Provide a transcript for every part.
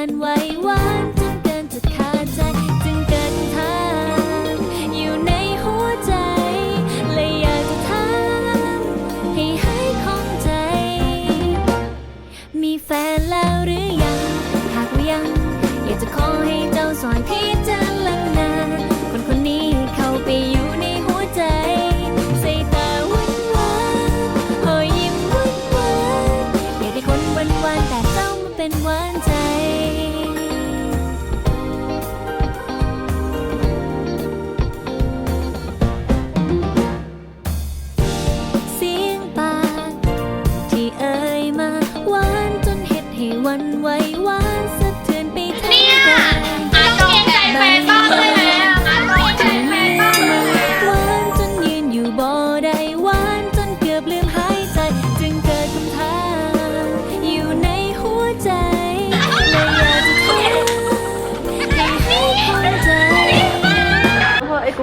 หวานจนเกินจะขาดใจ จึงเกิดคำถางอยู่ในหัวใจเลยอยากจะถามให้ให้ข้องใจ มีแฟนแล้วหรือยัง หากว่ายัง อยากจะขอให้เจ้าสอนพิ เป็นหวานใจ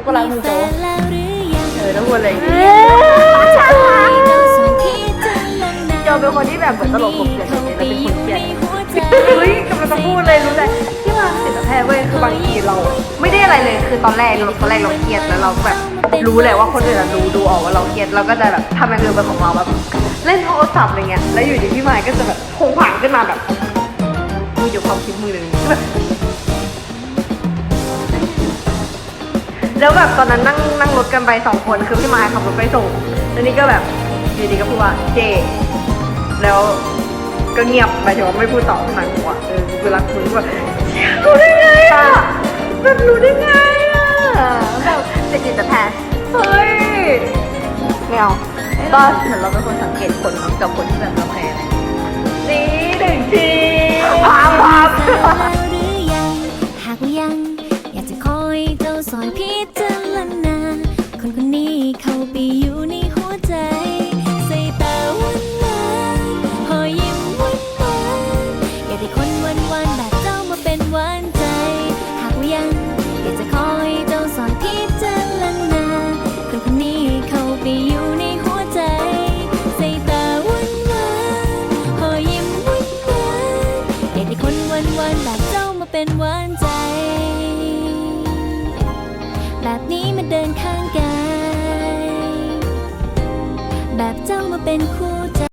กูก็รักมึงแฟโจ๊กนแล้วหรือยังเออแล้วพูดอะไรอย่างเงี้จ้าสอนที่จะลงนาโจเป็นคนที่แบบเหมือนตลกผมเกลียดแบบนี้แล้วเป็นคนเกลียดเฮ้เฮ้ยกำลังจะพูดเลยรู้เลยที่มาติดแพทย์เว้ยคือบางทีเรา ไม่ได้อะไรเลยคือตอนแรกเราตอนแรกเราเครียดแล้วเราก็แบบรู้เลยว่าคนอื่นอะรู้ดูออกว่าเราเครียดเราก็จะแบบทำอย่างอื่นเป็นของเราแบบเล่นโทรศัพท์อะไรเงี้ยแล้วอยู่ดีพี่ไมค์ก็จะแบบพงผางขึ้นมาแบบมีอยู่ความคิดมือหนึ่งแบบ แล้วแบบตอนนั้นนั่งนั่งรถกันไปสองคนคือพี่ไม้ขับรถไปส่งแล้วนี่ก็แบบอยู่ดีก็พูดว่าเจ แล้วก็เงียบไปถึงว่าไม่พูดต่อพี่ไม้บอกว่าเออกูรักมึงแบบรู้ได้ไงอะแบบรู้ได้ไงอะแบบเป็นจิตแพทย์เฮ้ยไม่เอาก็เหมือนเราเป็นคนสังเกตคนเนอะกับคนที่แบบเราแพ้ อยเจ้าสอยพิจารณาคนคนนี้เข้าไปอยู่ในหัวใจ ใส่ตาหวานหวานหอยิ้มหวานหวานอยากได้คนหวานหวานแบบเจ้ามาเป็นหวานใจ หากว่ายังอยากจะคอยเจ้าสอนพิจารณาคนคนนี้เข้าไปอยู่ในหัวใจ ใส่ตาหวานหวานหอยิ้มหวานหวานอยากได้คนหวานหวานแบบเจ้ามาเป็นหวานใจ แบบนี้มาเดินข้างกายแบบเจ้ามาเป็นคู่